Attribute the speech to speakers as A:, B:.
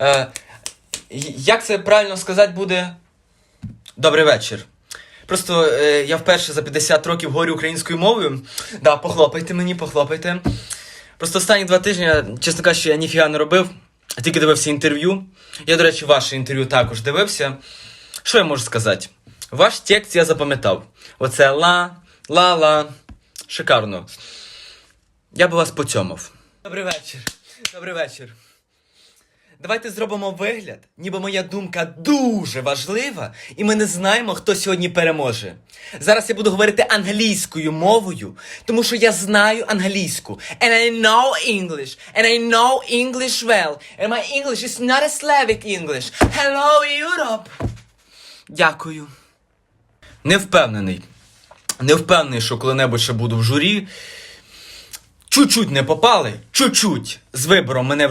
A: Е, як це правильно сказати буде? Добрий вечір. Просто е, я вперше за 50 років говорю українською мовою. Да, похлопайте мені, похлопайте. Просто останні два тижні, чесно кажучи, я ніфіга не робив, а тільки дивився інтерв'ю. Я, до речі, ваше інтерв'ю також дивився. Що я можу сказати? Ваш текст я запам'ятав. Оце ла, ла-ла. Шикарно. Я би вас поцьомав. Добрий вечір. Добрий вечір. Давайте зробимо вигляд, ніби моя думка дуже важлива, і ми не знаємо, хто сьогодні переможе. Зараз я буду говорити англійською мовою, тому що я знаю англійську. And I know English. And I know English well. And my English is not a Slavic English. Hello, Europe! Дякую. Не впевнений. Не впевнений, що коли-небудь ще буду в журі. Чуть-чуть не попали, чуть-чуть з вибором мене в журі.